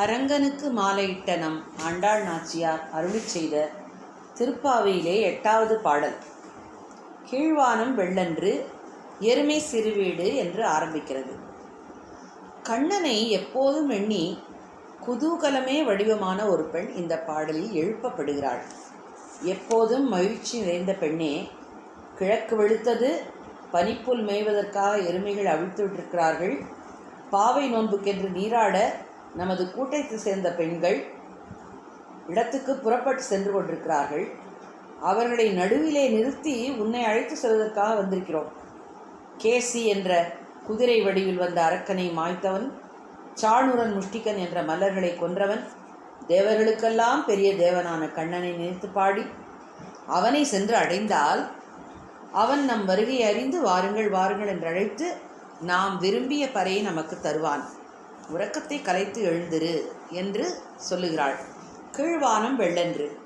அரங்கனுக்கு மாலையிட்ட நம் ஆண்டாள் நாச்சியார் அருளிச் செய்த திருப்பாவையிலே எட்டாவது பாடல். கீழ்வானம் வெள்ளன்று எருமை சிறுவீடு என்று ஆரம்பிக்கிறது. கண்ணனை எப்போதும் எண்ணி குதூகலமே வடிவமான ஒரு பெண் இந்த பாடலில் எழுப்பப்படுகிறாள். எப்போதும் மகிழ்ச்சி நிறைந்த பெண்ணே கிழக்கு வெளுத்தது பனிப்புல் மேய்வதற்காக எருமைகள் அவிழ்த்து விட்டிருக்கிறார்கள் பாவை நோன்புக்கென்று நீராட நமது கூட்டத்தை சேர்ந்த பெண்கள் இடத்துக்கு புறப்பட்டு சென்று கொண்டிருக்கிறார்கள். அவர்களை நடுவிலே நிறுத்தி உன்னை அழைத்து செல்வதற்காக வந்திருக்கிறோம். கேசி என்ற குதிரை வடிவில் வந்த அரக்கனை மாய்த்தவன் சாணுரன் முஷ்டிகன் என்ற மலர்களை கொன்றவன் தேவர்களுக்கெல்லாம் பெரிய தேவனான கண்ணனை நினைத்து பாடி அவனை சென்று அடைந்தால் அவன் நம் வருகை அறிந்து வாருங்கள் வாருங்கள் என்று அழைத்து நாம் விரும்பிய பறையை நமக்கு தருவான். உறக்கத்தை கலைத்து எழுந்திரு என்று சொல்லுகிறாள். கீழ்வானம் வெள்ளன்று.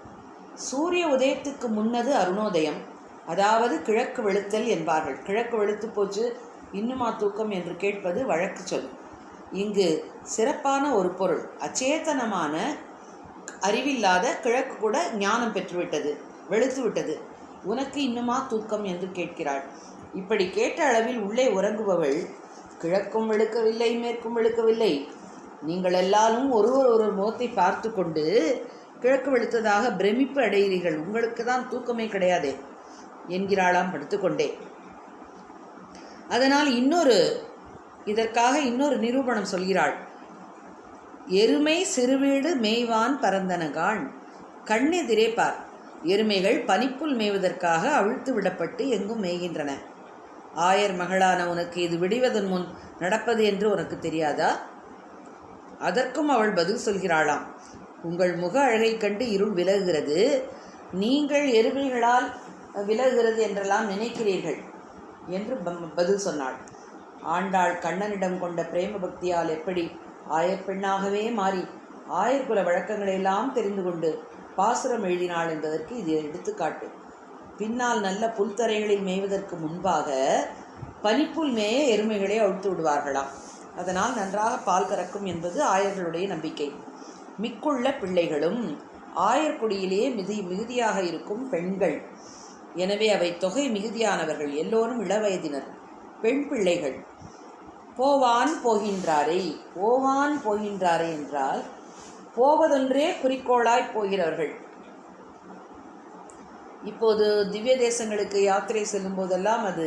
சூரிய உதயத்துக்கு முன்னது அருணோதயம். அதாவது கிழக்கு வெளுத்தல் என்பார்கள். கிழக்கு வெளுத்து போச்சு இன்னுமா தூக்கம் என்று கேட்பது வழக்கு சொல். இங்கு சிறப்பான ஒரு பொருள். அச்சேதனமான அறிவில்லாத கிழக்கு கூட ஞானம் பெற்றுவிட்டது வெளுத்து விட்டது. உனக்கு இன்னுமா தூக்கம் என்று கேட்கிறாள். இப்படி கேட்ட அளவில் உள்ளே உறங்குபவள் கிழக்கும் விழுக்கவில்லை மேற்கும் விழுக்கவில்லை. நீங்கள் எல்லாரும் ஒருவர் ஒரு முகத்தை பார்த்து கொண்டு கிழக்கு வெளுத்ததாக பிரமிப்பு அடைகிறீர்கள். உங்களுக்கு தான் தூக்கமே கிடையாதே என்கிறாளாம் படுத்துக்கொண்டே. அதனால் இன்னொரு இதற்காக இன்னொரு நிரூபணம் சொல்கிறாள். எருமை சிறுவீடு மேய்வான் பரந்தனகான். கண்ணெதிரே பார். எருமைகள் பனிப்புல் மேய்வதற்காக அவிழ்த்து விடப்பட்டு எங்கும் மேய்கின்றன. ஆயர் மகளான உனக்கு இது விடிவதன் முன் நடப்பது என்று உனக்கு தெரியாதா? அதற்கும் அவள் பதில் சொல்கிறாளாம். உங்கள் முக அழகைக் கண்டு இருள் விலகுகிறது. நீங்கள் எருமைகளால் விலகுகிறது என்றெல்லாம் நினைக்கிறீர்கள் என்று பதில் சொன்னாள். ஆண்டாள் கண்ணனிடம் கொண்ட பிரேம பக்தியால் எப்படி ஆயர் பெண்ணாகவே மாறி ஆயர்குல வழக்கங்களையெல்லாம் தெரிந்து கொண்டு பாசுரம் எழுதினாள் என்பதற்கு இது எடுத்துக்காட்டு. பின்னால் நல்ல புல்தரைகளில் மேய்வதற்கு முன்பாக பனிப்புல் மேய எருமைகளை அழுத்து விடுவார்களாம். அதனால் நன்றாக பால் கறக்கும் என்பது ஆயர்களுடைய நம்பிக்கை. மிக்குள்ள பிள்ளைகளும் ஆயர்குடியிலேயே மிகு மிகுதியாக இருக்கும் பெண்கள். எனவே அவை தொகை மிகுதியானவர்கள் எல்லோரும் இளவயதினர் பெண் பிள்ளைகள். போவான் போகின்றாரே போவான் போகின்றாரே என்றால் போவதொன்றே குறிக்கோளாய் போகிறவர்கள். இப்போது திவ்ய தேசங்களுக்கு யாத்திரை செல்லும் போதெல்லாம் அது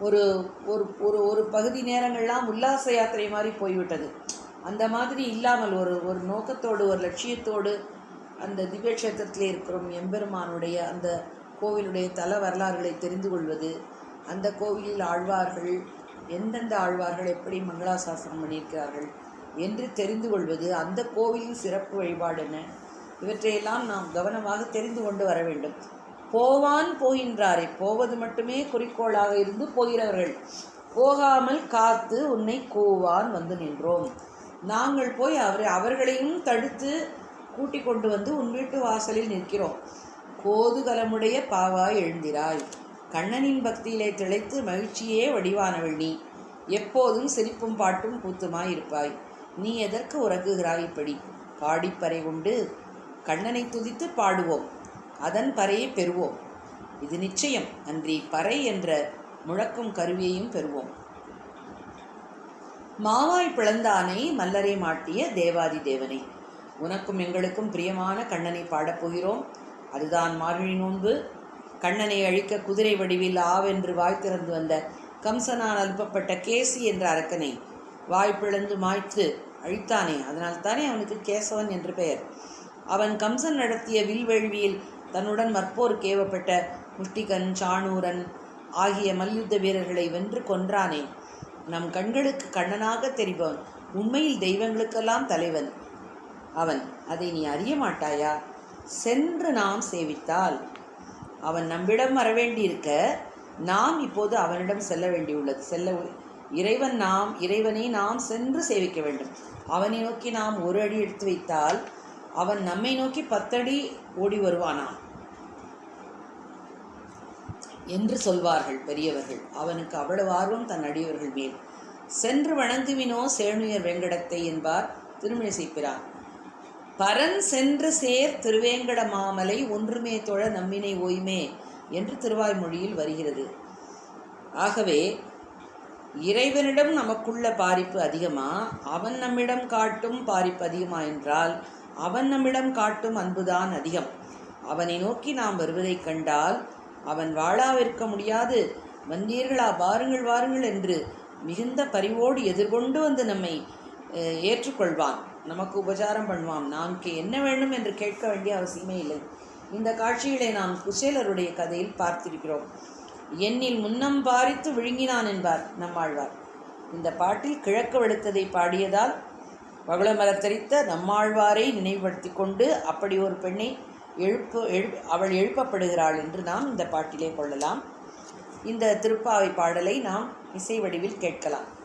ஒரு ஒரு ஒரு ஒரு பகுதி நேரங்கள்லாம் உல்லாச யாத்திரை மாதிரி போய்விட்டது. அந்த மாதிரி இல்லாமல் ஒரு ஒரு நோக்கத்தோடு ஒரு லட்சியத்தோடு அந்த திவ்ய கஷேத்திரத்திலே இருக்கிறோம். எம்பெருமானுடைய அந்த கோவிலுடைய தல வரலாறுகளை தெரிந்து கொள்வது அந்த கோவிலில் ஆழ்வார்கள் எந்தெந்த ஆழ்வார்கள் எப்படி மங்களாசாசனம் பண்ணியிருக்கிறார்கள் என்று தெரிந்து கொள்வது அந்த கோவிலின் சிறப்பு வழிபாடு என்ன? இவற்றையெல்லாம் நாம் கவனமாக தெரிந்து கொண்டு வர வேண்டும். போவான் போகின்றாரே. போவது மட்டுமே குறிக்கோளாக இருந்து போகிறவர்கள். போகாமல் காத்து உன்னை கூவான் வந்து நின்றோம். நாங்கள் போய் அவரை அவர்களையும் தடுத்து கூட்டி கொண்டு வந்து உன் வீட்டு வாசலில் நிற்கிறோம். கோதுகலமுடைய பாவாய் எழுந்திராய். கண்ணனின் பக்தியிலே திளைத்து மகிழ்ச்சியே வடிவானவள் நீ. எப்போதும் சிரிப்பும் பாட்டும் கூத்துமாய் இருப்பாய் நீ எதற்கு உறங்குகிறாய் இப்படி? பாடிப்பறை உண்டு. கண்ணனை துதித்து பாடுவோம். அதன் பறையை பெறுவோம். இது நிச்சயம். அன்றி பறை என்ற முழக்கும் கருவியையும் பெறுவோம். மாவாய் பிளந்தானை மல்லரை மாட்டிய தேவாதி தேவனை உனக்கும் எங்களுக்கும் பிரியமான கண்ணனை பாடப் போகிறோம். அதுதான் மார்கழி நோன்பு. கண்ணனை அழிக்க குதிரை வடிவில் ஆவென்று வாய் திறந்து வந்த கம்சனால் அனுப்பப்பட்ட கேசி என்ற அரக்கனை வாய் பிளந்து மாய்த்து அழித்தானே அதனால் தானே அவனுக்கு கேசவன் என்று பெயர். அவன் கம்சன் நடத்திய வில்வேள்வியில் தன்னுடன் மற்போருக்கு ஏவப்பட்ட முஷ்டிகன் சாணூரன் ஆகிய மல்யுத்த வீரர்களை வென்று கொன்றானே. நம் கண்களுக்கு கண்ணனாக தெரிபவன் உண்மையில் தெய்வங்களுக்கெல்லாம் தலைவன். அவன் அதை நீ அறிய மாட்டாயா? சென்று நாம் சேவித்தால். அவன் நம்மிடம் வரவேண்டியிருக்க நாம் இப்போது அவனிடம் செல்ல வேண்டியுள்ளது. செல்ல இறைவன் நாம் இறைவனை நாம் சென்று சேவிக்க வேண்டும். அவனை நோக்கி நாம் ஒரு அடி எடுத்து வைத்தால் அவன் நம்மை நோக்கி பத்தடி ஓடி வருவானாம். என்று சொல்வார்கள் பெரியவர்கள். அவனுக்கு அவ்வளவு ஆர்வம் தன் அடியவர்கள் மேல். சென்று வணங்குவினோ சேணுயர் வெங்கடத்தை என்பார் திருமிழிசைப்பிரான். பரன் சென்று சேர் திருவேங்கட மாமலை ஒன்றுமே தொழ நம்மினை ஓய்மே என்று திருவாய்மொழியில் வருகிறது. ஆகவே இறைவனிடம் நமக்குள்ள பாரிப்பு அதிகமா? அவன் நம்மிடம் காட்டும் பாரிப்பு அதிகமா என்றால் அவன் நம்மிடம் காட்டும் அன்புதான் அதிகம். அவனை நோக்கி நாம் வருவதைக் கண்டால் அவன் வாழாவிருக்க முடியாது. வந்தீர்களா? வாருங்கள் வாருங்கள் என்று மிகுந்த பரிவோடு எதிர்கொண்டு வந்து நம்மை ஏற்றுக்கொள்வான். நமக்கு உபசாரம் பண்ணுவான். நமக்கு என்ன வேண்டும் என்று கேட்க வேண்டிய அவசியமே இல்லை. இந்த காட்சிகளை நாம் குசேலருடைய கதையில் பார்த்திருக்கிறோம். என்னில் முன்னம் பாரித்து விழுங்கினான் என்பார் நம்மாழ்வார். இந்த பாட்டில் கிழக்கு வெளுத்ததை பாடியதால் பகுளமலர் நம்மாழ்வாரை நினைவுபடுத்தி கொண்டு அப்படி ஒரு பெண்ணை எழுப்பு எழு அவள் எழுப்பப்படுகிறாள் என்று நாம் இந்த பாட்டிலே கொள்ளலாம். இந்த திருப்பாவை பாடலை நாம் இசை வடிவில் கேட்கலாம்.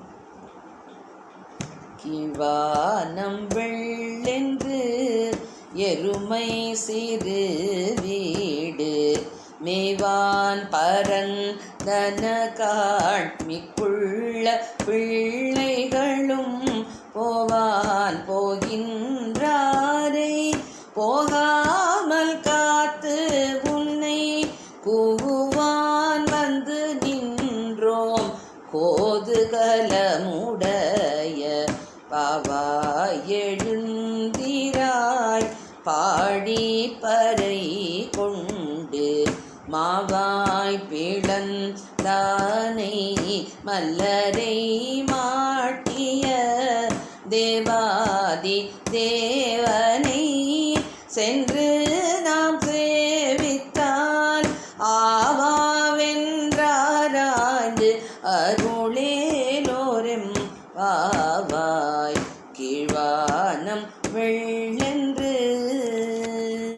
கிவானம் வெள்ளென்று எருமை சிறு வீடு மேவான் பரந்தன காட்மிக்குள்ள பிள்ளைகளும் நின்றோம் கோதுகலமுடைய பாவா எழுந்திராய். பாடி பறை கொண்டு மாவாய் பிளந்தானை மல்லரை மாட்டிய தேவாதி தேவனை சென்று நாம் சேவித்தால் ஆ